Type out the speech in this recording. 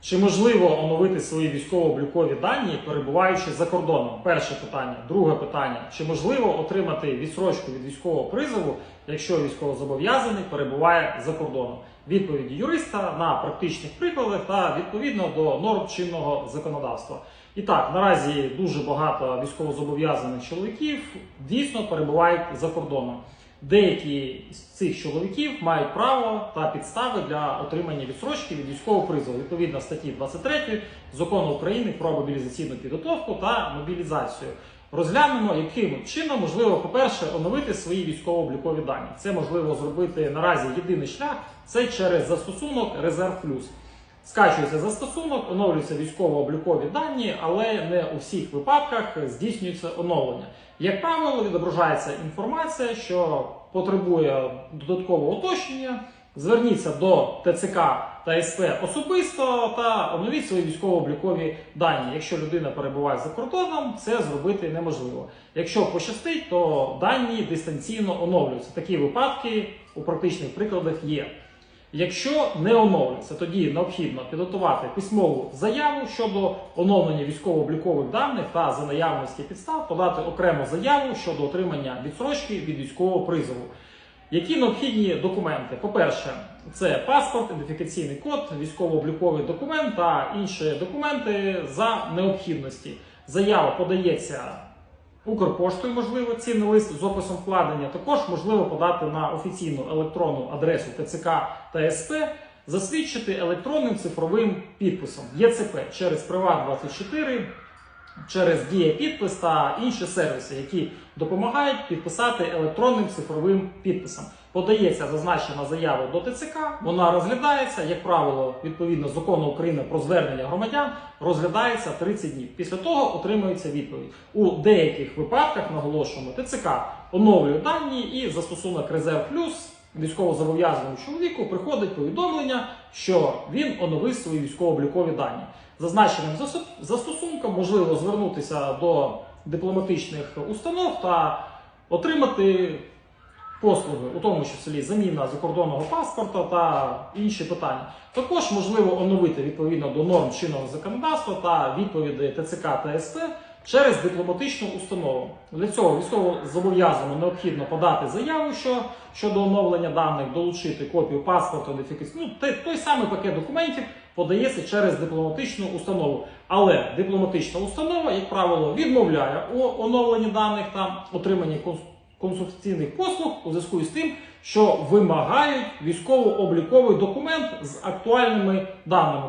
Чи можливо оновити свої військово-облікові дані, перебуваючи за кордоном? Перше питання. Друге питання: чи можливо отримати відсрочку від військового призову, якщо військовозобов'язаний перебуває за кордоном? Відповіді юриста на практичних прикладах та відповідно до норм чинного законодавства. І так, наразі дуже багато військовозобов'язаних чоловіків дійсно перебувають за кордоном. Деякі з цих чоловіків мають право та підстави для отримання відсрочки від військового призову відповідно статті 23 закону України про мобілізаційну підготовку та мобілізацію. Розглянемо, яким чином можливо, по-перше, оновити свої військово-облікові дані. Це можливо зробити наразі єдиний шлях це через застосунок Резерв Плюс. Скачується застосунок, оновлюються військово-облікові дані, але не у всіх випадках здійснюється оновлення. Як правило, відображається інформація, що потребує додаткового уточнення. Зверніться до ТЦК та СП особисто та оновіть свої військово-облікові дані. Якщо людина перебуває за кордоном, це зробити неможливо. Якщо пощастить, то дані дистанційно оновлюються. Такі випадки у практичних прикладах є. Якщо не оновлюється, тоді необхідно підготувати письмову заяву щодо оновлення військово-облікових даних та за наявності підстав подати окрему заяву щодо отримання відсрочки від військового призову. Які необхідні документи? По-перше, це паспорт, ідентифікаційний код, військово-обліковий документ та інші документи за необхідності. Заява подається Укрпоштою, можливо, цінний лист з описом вкладення. Також можливо подати на офіційну електронну адресу ТЦК та СП, засвідчити електронним цифровим підписом ЄЦП через Приват24, через Дія підпис та інші сервіси, які допомагають підписати електронним цифровим підписом. Подається зазначена заява до ТЦК, вона розглядається, як правило, відповідно закону України про звернення громадян, розглядається 30 днів. Після того отримується відповідь. У деяких випадках наголошуємо, ТЦК оновлює дані і застосунок Резерв Плюс військовозобов'язаному чоловіку приходить повідомлення, що він оновив свої військово-облікові дані. Зазначеним застосунком можливо звернутися до дипломатичних установ та отримати послуги, у тому числі заміна закордонного паспорта та інші питання. Також можливо оновити відповідно до норм чинного законодавства та відповідей ТЦК та СП через дипломатичну установу. Для цього військовозобов'язаному необхідно подати заяву що, щодо оновлення даних, долучити копію ідентифікацію. Ну, той самий пакет документів подається через дипломатичну установу. Але дипломатична установа, як правило, відмовляє у оновленні даних та отриманні консультаційних послуг у зв'язку з тим, що вимагають військово-обліковий документ з актуальними даними.